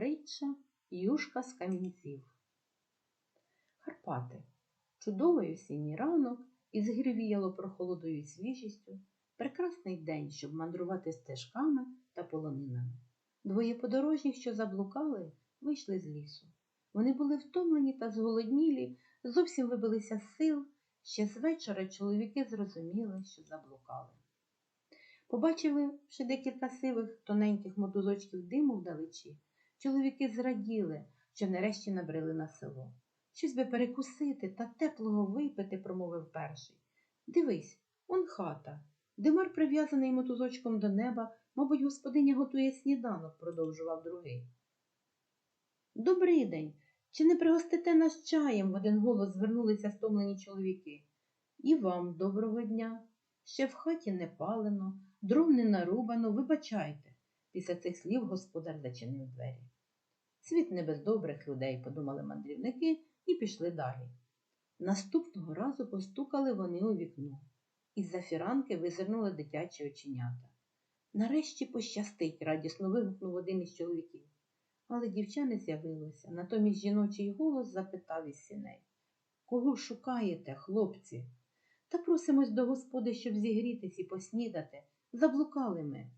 Притча Юшка з камінців. Карпати. Чудовий осінній ранок із гір віяло прохолодою свіжістю. Прекрасний день, щоб мандрувати стежками та полонинами. Двоє подорожніх, що заблукали, вийшли з лісу. Вони були втомлені та зголоднілі, зовсім вибилися з сил. Ще з вечора чоловіки зрозуміли, що заблукали. Побачивши декілька сивих тоненьких мотузочків диму вдалечі, чоловіки зраділи, що нарешті набрели на село. Щось би перекусити та теплого випити, промовив перший. Дивись, он хата. Димар прив'язаний мотузочком до неба, мабуть, господиня готує сніданок, продовжував другий. Добрий день. Чи не пригостите нас чаєм? в один голос звернулися стомлені чоловіки. І вам доброго дня. Ще в хаті не палено, дров не нарубано, вибачайте. Після цих слів господар зачинив двері. Світ не без добрих людей, подумали мандрівники і пішли далі. Наступного разу постукали вони у вікно. Із-за фіранки визирнули дитячі оченята. Нарешті пощастить, радісно вигукнув один із чоловіків. Але дівча не з'явилося. Натомість жіночий голос запитав із сіней. Кого шукаєте, хлопці? Та просимось до господи, щоб зігрітись і поснідати. Заблукали ми.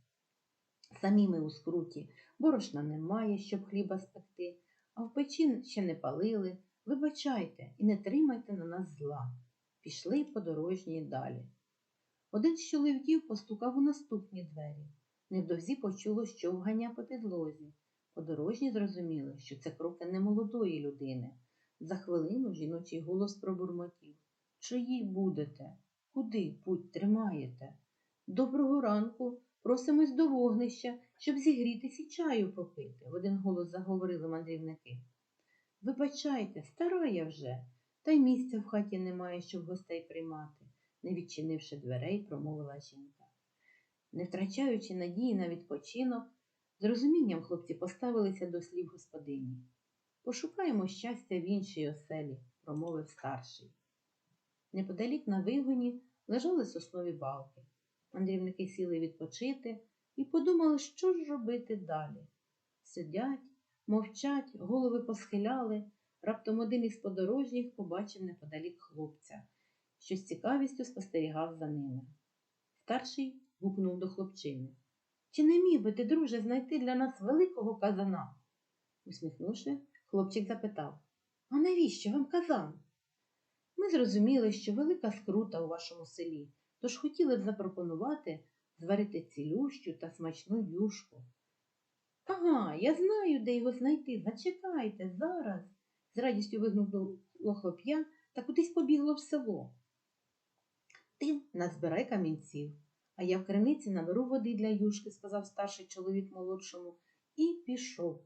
Самі ми у скруті, борошна немає, щоб хліба спекти, а в печі ще не палили. Вибачайте і не тримайте на нас зла. Пішли подорожні далі. Один з чоловіків постукав у наступні двері. Невдовзі почуло щовгання по підлозі. Подорожні зрозуміли, що це кроки немолодої людини. За хвилину жіночий голос пробурмотів. Чиї будете? Куди путь тримаєте? Доброго ранку, просимось до вогнища, щоб зігрітись і чаю попити, в один голос заговорили мандрівники. Вибачайте, стара я вже, та й місця в хаті немає, щоб гостей приймати, не відчинивши дверей, промовила жінка. Не втрачаючи надії на відпочинок, з розумінням хлопці поставилися до слів господині. Пошукаємо щастя в іншій оселі, промовив старший. Неподалік на вигоні лежали соснові балки. Мандрівники сіли відпочити і подумали, що ж робити далі. Сидять, мовчать, голови посхиляли. Раптом один із подорожніх побачив неподалік хлопця, що з цікавістю спостерігав за ними. Старший гукнув до хлопчини. Чи не міг би ти, друже, знайти для нас великого казана? Усміхнувши, хлопчик запитав А навіщо вам казан? Ми зрозуміли, що велика скрута у вашому селі, тож хотіли б запропонувати зварити цілющу та смачну юшку. Ага, я знаю, де його знайти. Зачекайте зараз, з радістю вигукнуло хлоп'я та кудись побігло в село. Ти назбирай камінців, а я в криниці наберу води для юшки, сказав старший чоловік молодшому, і пішов.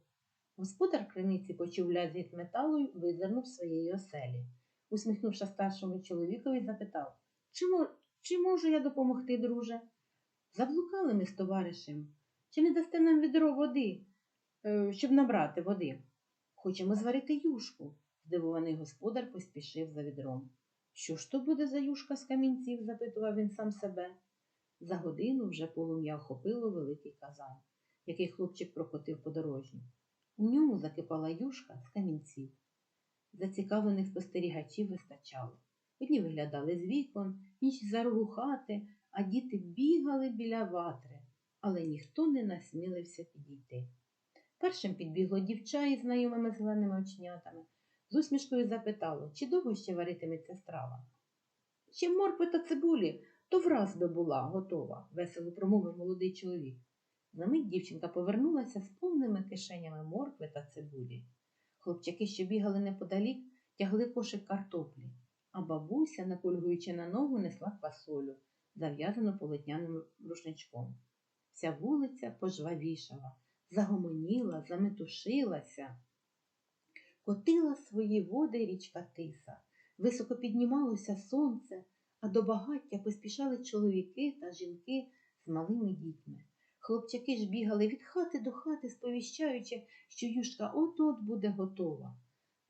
Господар криниці почув лязгіт металу й визирнув своєї оселі. Усміхнувши старшому чоловікові, запитав мож, чи можу я допомогти, друже? Заблукали ми з товаришем. Чи не дасте нам відро води, е, щоб набрати води? Хочемо зварити юшку, здивований господар поспішив за відром. Що ж то буде за юшка з камінців? запитував він сам себе. За годину вже полум'я охопило великий казан, який хлопчик прокотив подорожню. У ньому закипала юшка з камінців. Зацікавлених спостерігачів вистачало. Одні виглядали з вікон, інші за рогу хати, а діти бігали біля ватри, але ніхто не насмілився підійти. Першим підбігло дівча із знайомими зеленими очнятами. З усмішкою запитало, чи довго ще варитиметься страва. Ще моркви та цибулі, то враз би була готова, весело промовив молодий чоловік. Замить дівчинка повернулася з повними кишенями моркви та цибулі. Хлопчаки, що бігали неподалік, тягли кошик картоплі, а бабуся, накульгуючи на ногу, несла квасолю, зав'язану полотняним рушничком. Вся вулиця пожвавішала, загомоніла, заметушилася. Котила свої води річка Тиса, високо піднімалося сонце, а до багаття поспішали чоловіки та жінки з малими дітьми. Хлопчаки ж бігали від хати до хати, сповіщаючи, що юшка от-от буде готова.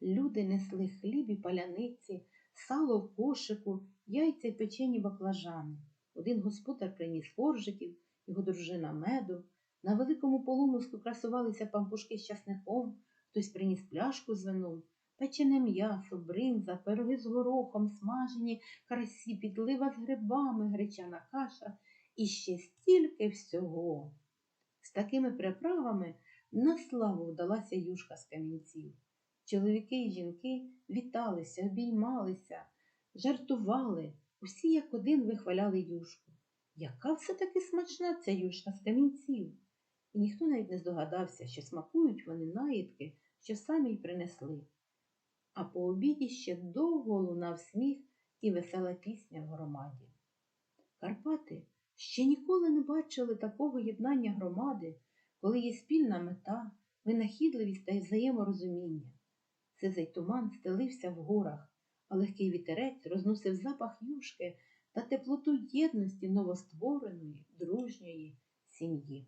Люди несли хліб і паляниці, сало в кошику, яйця й печені баклажани. Один господар приніс коржиків, його дружина меду. На великому полумиску красувалися пампушки з часником, хтось приніс пляшку з вином, печене м'ясо, бринза, пироги з горохом, смажені карасі, підлива з грибами, гречана каша і ще стільки всього. З такими приправами на славу вдалася юшка з камінців. Чоловіки і жінки віталися, обіймалися, жартували, усі як один вихваляли юшку. Яка все-таки смачна ця юшка з камінців. І ніхто навіть не здогадався, що смакують вони наїдки, що самі й принесли. А по обіді ще довго лунав сміх і весела пісня в громаді. Карпати ще ніколи не бачили такого єднання громади, коли є спільна мета, винахідливість та взаєморозуміння. Сизий туман стелився в горах, а легкий вітерець розносив запах юшки та теплоту єдності новоствореної, дружньої сім'ї.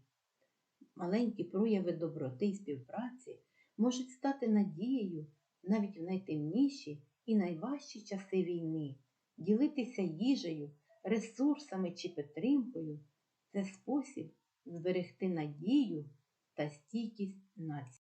Маленькі прояви доброти і співпраці можуть стати надією навіть в найтемніші і найважчі часи війни, ділитися їжею, ресурсами чи підтримкою це спосіб зберегти надію та стійкість нації.